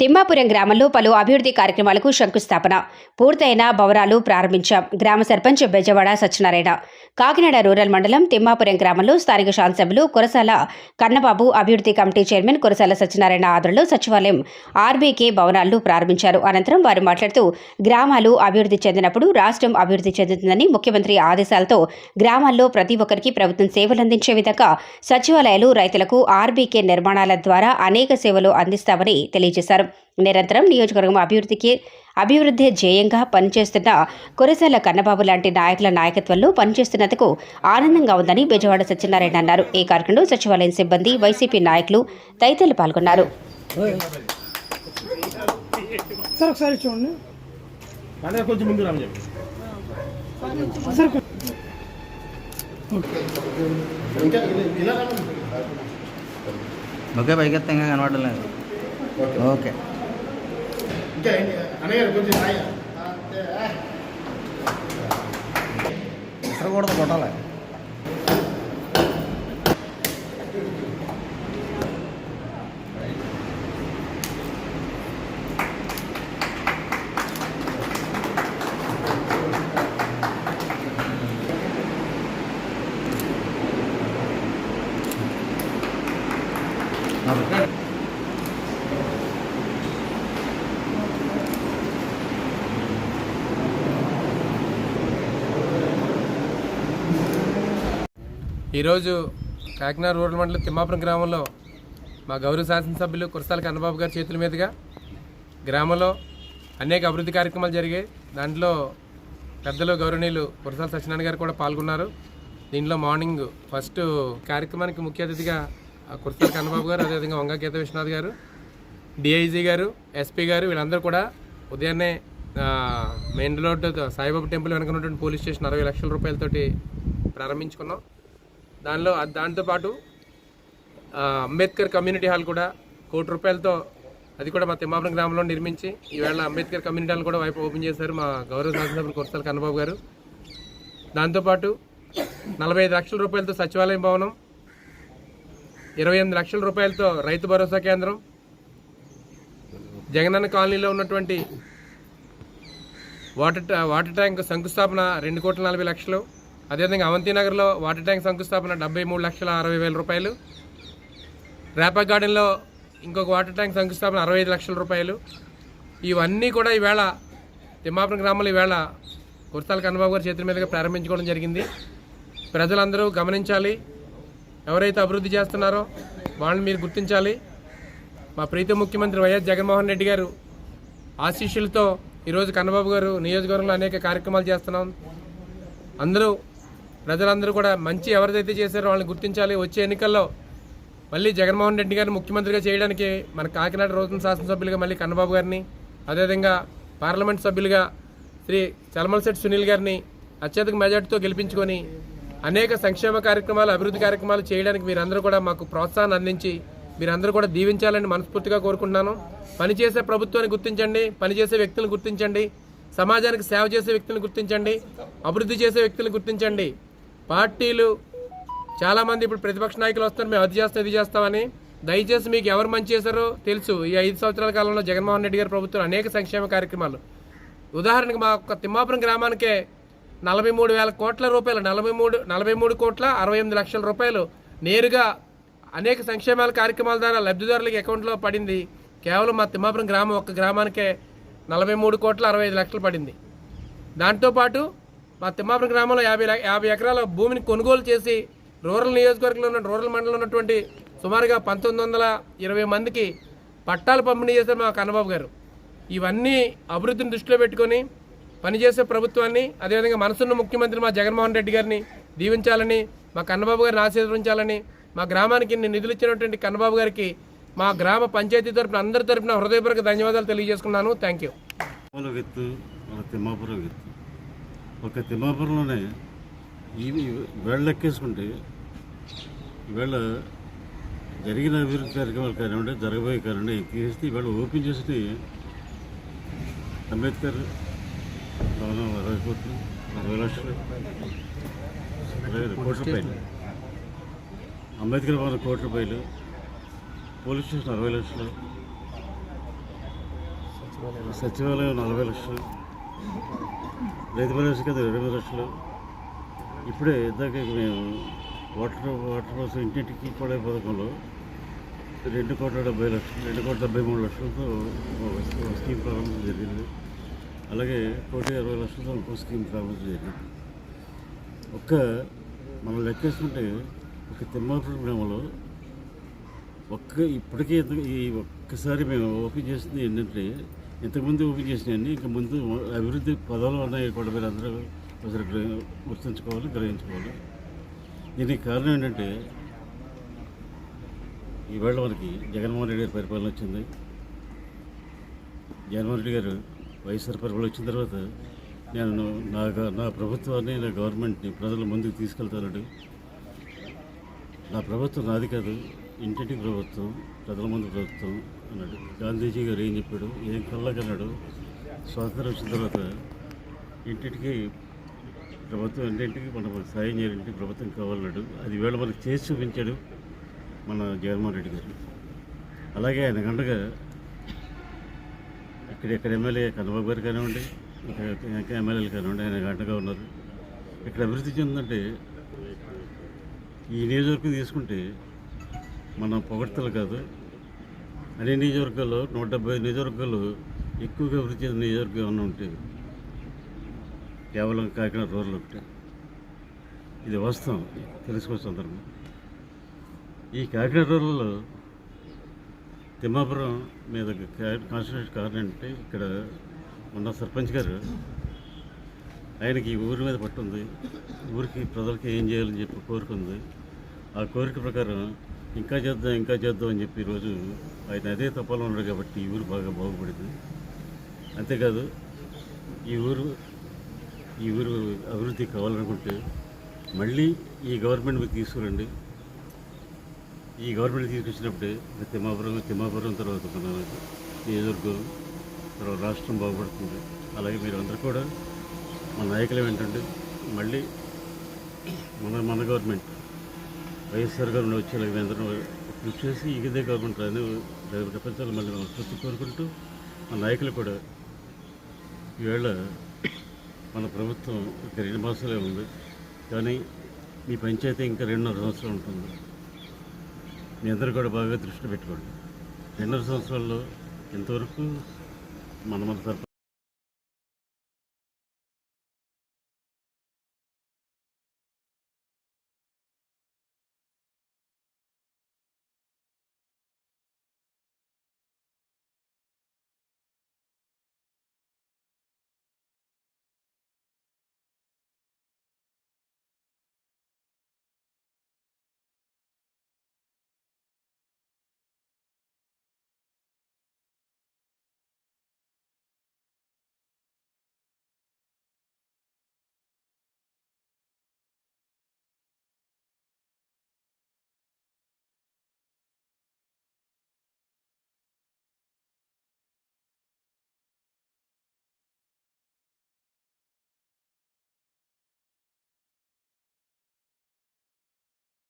తిమ్మాపురం గ్రామంలో పలు అభివృద్ధి కార్యక్రమాలకు శంకుస్థాపన. పూర్తయిన భవనాలు ప్రారంభించాం. గ్రామ సర్పంచ్ బెజవాడ సత్యనారాయణ. కాకినాడ రూరల్ మండలం తిమ్మాపురం గ్రామంలో స్థానిక శాసనసభ్యులు కురసాల కన్నబాబు అభివృద్ధి కమిటీ చైర్మన్ కురసాల సత్యనారాయణ ఆధ్వర్యంలో సచివాలయం ఆర్బీకే భవనాలను ప్రారంభించారు. అనంతరం వారు మాట్లాడుతూ గ్రామాలు అభివృద్ధి చెందినప్పుడు రాష్ట్రం అభివృద్ధి చెందుతుందని ముఖ్యమంత్రి ఆదేశాలతో గ్రామాల్లో ప్రతి ఒక్కరికి ప్రభుత్వం సేవలందించే విధంగా సచివాలయాలు రైతులకు ఆర్బీకే నిర్మాణాల ద్వారా అనేక సేవలు అందిస్తామని తెలియజేశారు. నిరంతరం నియోజకవర్గం అభివృద్ధికి అభివృద్ధి ధ్యేయంగా పనిచేస్తున్న కురసాల కన్నబాబు లాంటి నాయకుల నాయకత్వంలో పనిచేస్తున్నందుకు ఆనందంగా ఉందని బెజవాడ సత్యనారాయణ అన్నారు. ఈ కార్యక్రమంలో సచివాలయం సిబ్బంది వైసీపీ నాయకులు తదితరులు పాల్గొన్నారు. సార్ ఒకసారి చూడండి. అంటే కొంచెం ముందు రామని చెప్పి. సార్ కొ- ఓకే. இங்கே அணையர் கொஞ்சம் நாயா ಹೆಸರು ಕೊಡೋದು ಕೊಟ್ಟಲ್ಲ Okay. ఈరోజు కాకినాడ రూరల్ మండలం తిమ్మాపురం గ్రామంలో మా గౌరవ శాసనసభ్యులు కురసాల కన్నబాబు గారి చేతుల మీదుగా గ్రామంలో అనేక అభివృద్ధి కార్యక్రమాలు జరిగాయి. దాంట్లో పెద్దలు గౌరవనీయులు కురసాల సత్యనారాయణ గారు కూడా పాల్గొన్నారు. దీనిలో మార్నింగ్ ఫస్ట్ కార్యక్రమానికి ముఖ్య అతిథిగా ఆ, కురసాల కన్నబాబు గారు అదేవిధంగా వంగా గీత విశ్వనాథ్ గారు డిఐజీ గారు ఎస్పీ గారు వీళ్ళందరూ కూడా ఉదయాన్నే మెయిన్ రోడ్ సాయిబాబు టెంపుల్ వెనక ఉన్నటువంటి పోలీస్ స్టేషన్ అరవై లక్షల రూపాయలతోటి ప్రారంభించుకున్నాం. దానిలో అది దాంతోపాటు అంబేద్కర్ కమ్యూనిటీ హాల్ కూడా కోటి రూపాయలతో అది కూడా మా తిమ్మాపురం గ్రామంలో నిర్మించి ఈవేళ అంబేద్కర్ కమ్యూనిటీ హాల్ కూడా వైపు ఓపెన్ చేశారు మా గౌరవ శాసనసభ్యులు కొరసాల కన్నబాబు గారు. దాంతోపాటు నలభై ఐదు లక్షల రూపాయలతో సచివాలయం భవనం ఇరవై ఎనిమిది లక్షల రూపాయలతో రైతు భరోసా కేంద్రం జగనన్న కాలనీలో ఉన్నటువంటి వాటర్ వాటర్ ట్యాంక్ శంకుస్థాపన రెండు కోట్ల నలభై లక్షలు అదేవిధంగా అవంతినగర్లో వాటర్ ట్యాంక్ శంకుస్థాపన డెబ్బై మూడు లక్షల అరవై వేల రూపాయలు. రేపా గార్డెన్లో ఇంకొక వాటర్ ట్యాంక్ శంకుస్థాపన అరవై ఐదు లక్షల రూపాయలు. ఇవన్నీ కూడా ఈవేళ తిమ్మాపురం గ్రామంలో ఈవేళ కుర్తాల కన్నబాబు గారి చేతుల మీదుగా ప్రారంభించుకోవడం జరిగింది. ప్రజలందరూ గమనించాలి. ఎవరైతే అభివృద్ధి చేస్తున్నారో వాళ్ళని మీరు గుర్తించాలి. మా ప్రీత ముఖ్యమంత్రి వైఎస్ జగన్మోహన్ రెడ్డి గారు ఆశీస్సులతో ఈరోజు కన్నబాబు గారు నియోజకవర్గంలో అనేక కార్యక్రమాలు చేస్తున్నాం. అందరూ ప్రజలందరూ కూడా మంచి ఎవరిదైతే చేశారో వాళ్ళని గుర్తించాలి. వచ్చే ఎన్నికల్లో మళ్ళీ జగన్మోహన్ రెడ్డి గారిని ముఖ్యమంత్రిగా చేయడానికి మన కాకినాడ రోజున శాసనసభ్యులుగా మళ్ళీ కన్నబాబు గారిని అదేవిధంగా పార్లమెంట్ సభ్యులుగా శ్రీ చలమలశెట్టి సునీల్ గారిని అత్యధిక మెజార్టీతో గెలిపించుకొని అనేక సంక్షేమ కార్యక్రమాలు అభివృద్ధి కార్యక్రమాలు చేయడానికి మీరందరూ కూడా మాకు ప్రోత్సాహాన్ని అందించి మీరందరూ కూడా దీవించాలని మనస్ఫూర్తిగా కోరుకుంటున్నాను. పనిచేసే ప్రభుత్వాన్ని గుర్తించండి పనిచేసే వ్యక్తులను గుర్తించండి సమాజానికి సేవ చేసే వ్యక్తులను గుర్తించండి అభివృద్ధి చేసే వ్యక్తులను గుర్తించండి. పార్టీలు చాలామంది ఇప్పుడు ప్రతిపక్ష నాయకులు వస్తారు మేము అది చేస్తాం ఇది చేస్తామని. దయచేసి మీకు ఎవరు మంచి చేశారో తెలుసు. ఈ ఐదు సంవత్సరాల కాలంలో జగన్మోహన్ రెడ్డి గారి ప్రభుత్వం అనేక సంక్షేమ కార్యక్రమాలు. ఉదాహరణకు మా ఒక్క తిమ్మాపురం గ్రామానికే నలభై మూడు వేల కోట్ల రూపాయలు నలభై మూడు నలభై మూడు కోట్ల అరవై ఎనిమిది లక్షల రూపాయలు నేరుగా అనేక సంక్షేమాల కార్యక్రమాల ద్వారా లబ్ధిదారులకి అకౌంట్లో పడింది. కేవలం మా తిమ్మాపురం గ్రామం ఒక్క గ్రామానికే నలభై మూడు కోట్ల అరవై ఐదు లక్షలు పడింది. దాంతోపాటు మా తిమ్మాపురం గ్రామంలో యాభై యాభై ఎకరాల భూమిని కొనుగోలు చేసి రూరల్ నియోజకవర్గంలో ఉన్న రూరల్ మండలంలో ఉన్నటువంటి సుమారుగా పంతొమ్మిది వందల ఇరవై మందికి పట్టాలు పంపిణీ చేశారు మా కన్నబాబు గారు. ఇవన్నీ అభివృద్ధిని దృష్టిలో పెట్టుకొని పనిచేసే ప్రభుత్వాన్ని అదేవిధంగా మనసున్న ముఖ్యమంత్రి మా జగన్మోహన్ రెడ్డి గారిని దీవించాలని మా కన్నబాబు గారిని ఆశీర్వదించాలని మా గ్రామానికి ఇన్ని నిధులు ఇచ్చినటువంటి కన్నబాబు గారికి మా గ్రామ పంచాయతీ తరపున అందరి తరపున హృదయపూర్వక ధన్యవాదాలు తెలియజేసుకున్నాను. Thank you. తిరుమల తిమ్మాపురం ఎత్తు ఒక తిమ్మాపురంలోనే ఈ వేళ్ళు లెక్కేసుకుంటే ఇవాళ జరిగిన అభివృద్ధి కార్యక్రమాలు కానివ్వండి జరగబోయే కానివ్వండి ఎక్కేసి ఇవాళ ఓపెన్ చేసి అంబేద్కర్ భవనం అరవై కోట్లు అరవై లక్షలు కోట్ల రూపాయలు. అంబేద్కర్ భవనం కోట్ల రూపాయలు పోలీస్ స్టేషన్ అరవై లక్షలు సచివాలయం నలభై లక్షలు రైతు భరోసా కదా ఇరవై లక్షలు. ఇప్పుడే ఇందాక మేము వాటర్ వాటర్ కోసం ఇంటింటికి పడే పథకంలో రెండు కోట్ల డెబ్బై లక్షలు రెండు కోట్ల డెబ్బై మూడు లక్షలతో స్కీమ్ ప్రారంభం జరిగింది. అలాగే కోటి అరవై లక్షలతో ఇంకో స్కీమ్ ప్రారంభం జరిగింది. ఒక్క మనం లెక్కేసుకుంటే ఒక తిమ్మాపురం గ్రామంలో ఒక్క ఇప్పటికే ఈ ఒక్కసారి మేము ఓపెన్ చేసింది ఏంటంటే ఇంతకుముందు ఓపెన్ చేసినవన్నీ ఇంకా ముందు అభివృద్ధి పదాలు ఉన్నాయి కూడా మీరు అందరూ ఒకసారి గుర్తుంచుకోవాలి గ్రహించుకోవాలి. దీనికి కారణం ఏంటంటే ఈవేళ మనకి జగన్మోహన్ రెడ్డి గారి పరిపాలన వచ్చింది. జగన్మోహన్ రెడ్డి గారు వైఎస్ఆర్ పరిపాలన వచ్చిన తర్వాత నేను నా గ- నా ప్రభుత్వాన్ని నా గవర్నమెంట్ని ప్రజల ముందుకు తీసుకెళ్తానండి. నా ప్రభుత్వం నాది కాదు. ఇంటింటి ప్రభుత్వం ప్రజల ముందు ప్రభుత్వం అన్నాడు. గాంధీజీ గారు ఏం చెప్పాడు? ఏం కళ్ళకన్నాడు స్వాతంత్రం వచ్చిన తర్వాత ఇంటింటికి ప్రభుత్వం ఇంటింటికి మన సాయం చేయాలంటే ప్రభుత్వం కావాలన్నాడు. అది వేళ మనకు చేసి చూపించాడు మన జగన్మోహన్ రెడ్డి గారు. అలాగే ఆయన గంటగా ఇక్కడ ఇక్కడ ఎమ్మెల్యే కన్నబాబు గారు కానివ్వండి ఇంకా ఎమ్మెల్యేలు కానివ్వండి ఆయన గంటగా ఉన్నారు. ఇక్కడ అభివృద్ధి చెందిందంటే ఈ నియోజకవర్గం తీసుకుంటే మన పొగడ్తలు కాదు. అన్ని నియోజకవర్గాల్లో నూట డెబ్బై నియోజకవర్గాలు ఎక్కువగా అభివృద్ధి చెందిన నియోజకవర్గం ఏమైనా ఉంటే కేవలం కాకినాడ రూరల్ ఒకటి. ఇది వాస్తవం. తెలుసుకోవచ్చు అందరం ఈ కాకినాడ రూరల్లో తిమ్మాపురం మీద కాన్స్టిట్యూషన్ కారణం అంటే ఇక్కడ ఉన్న సర్పంచ్ గారు ఆయనకి ఈ ఊరి మీద పట్టుంది. ఊరికి ప్రజలకి ఏం చేయాలని చెప్పి కోరుకుంది. ఆ కోరిక ప్రకారం ఇంకా చేద్దాం ఇంకా చేద్దాం అని చెప్పి ఈరోజు ఆయన అదే తప్పలో ఉన్నాడు కాబట్టి ఈ ఊరు బాగా బాగుపడింది. అంతేకాదు ఈ ఊరు ఈ ఊరు అభివృద్ధి కావాలనుకుంటే మళ్ళీ ఈ గవర్నమెంట్ మీకు తీసుకురండి. ఈ గవర్నమెంట్ తీసుకొచ్చినప్పుడే తిమ్మాపురం తిమ్మాపురం తర్వాత మన నియోజకవర్గం తర్వాత రాష్ట్రం బాగుపడుతుంది. అలాగే మీరు అందరూ కూడా మన నాయకులు ఏంటంటే మళ్ళీ మన మన గవర్నమెంట్ వైఎస్ఆర్ గారు వచ్చేలాగా మేము అందరం కృషి చేసి ఇదే గవర్నమెంట్ అని ప్రపంచాలు మళ్ళీ మనం తృప్తి కోరుకుంటూ మన నాయకులు కూడా ఈవేళ మన ప్రభుత్వం ఇంకా రెండు మాసాలే ఉంది. కానీ మీ పంచాయతీ ఇంకా రెండున్నర సంవత్సరాలు ఉంటుంది. మీ అందరూ కూడా బాగా దృష్టి పెట్టుకోండి. రెండున్నర సంవత్సరాల్లో ఇంతవరకు మన మన